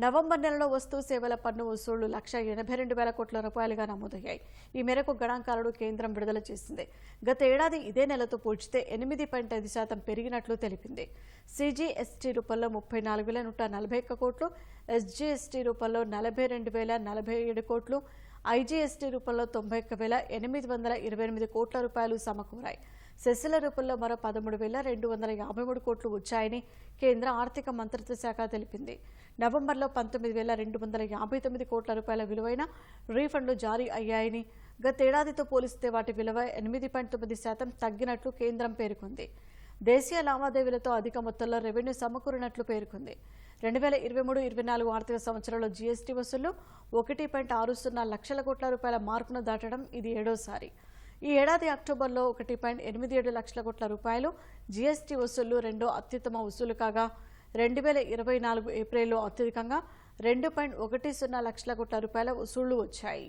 November నెలలో వస్తు సేవల పన్ను వసూళ్ళు లక్ష ఎనభై రెండు వేల కోట్ల రూపాయలుగా నమోదయ్యాయి. ఈ మేరకు గణాంకాలను కేంద్రం విడుదల చేసింది. గత ఏడాది ఇదే నెలతో పోల్చితే ఎనిమిది పాయింట్ ఐదు శాతం పెరిగినట్లు తెలిపింది. సీజీఎస్టీ రూపంలో ముప్పై నాలుగు వేల నూట నలభై ఒక్క కోట్లు ఎస్జీఎస్టీ రూపంలో నలభై రెండు వేల నలభై ఏడు కోట్లు ఐజీఎస్టీ రూపంలో తొంభై ఒక్క వేల ఎనిమిది వందల ఇరవై ఎనిమిది కోట్ల రూపాయలు సమకూరాయి. సెస్సుల రూపంలో మరో పదమూడు వేల రెండు వందల యాభై మూడు కోట్లు వచ్చాయని కేంద్ర ఆర్థిక మంత్రిత్వ శాఖ తెలిపింది. నవంబర్లో పంతొమ్మిది వేల రెండు వందల యాభై తొమ్మిది కోట్ల రూపాయల విలువైన రీఫండ్లు జారీ అయ్యాయని గతేడాదితో పోలిస్తే వాటి విలువ ఎనిమిది పాయింట్ తొమ్మిది శాతం తగ్గినట్లు కేంద్రం పేర్కొంది. దేశీయ లావాదేవీలతో అధిక మొత్తంలో రెవెన్యూ సమకూరినట్లు పేర్కొంది. రెండు వేల ఇరవై మూడు ఇరవై నాలుగు ఆర్థిక సంవత్సరంలో జీఎస్టీ వసూళ్ళు ఒకటి పాయింట్ ఆరు సున్నా లక్షల కోట్ల రూపాయల మార్కును దాటడం ఇది ఏడోసారి. ఈ ఏడాది అక్టోబర్లో ఒకటి పాయింట్ ఎనిమిది ఏడు లక్షల కోట్ల రూపాయలు జీఎస్టీ వసూళ్ళు రెండో అత్యుత్తమ వసూలు కాగా రెండు వేల ఇరవై నాలుగు ఏప్రిల్లో అత్యధికంగా రెండు పాయింట్ ఒకటి సున్నా లక్షల కోట్ల రూపాయల వసూళ్ళు వచ్చాయి.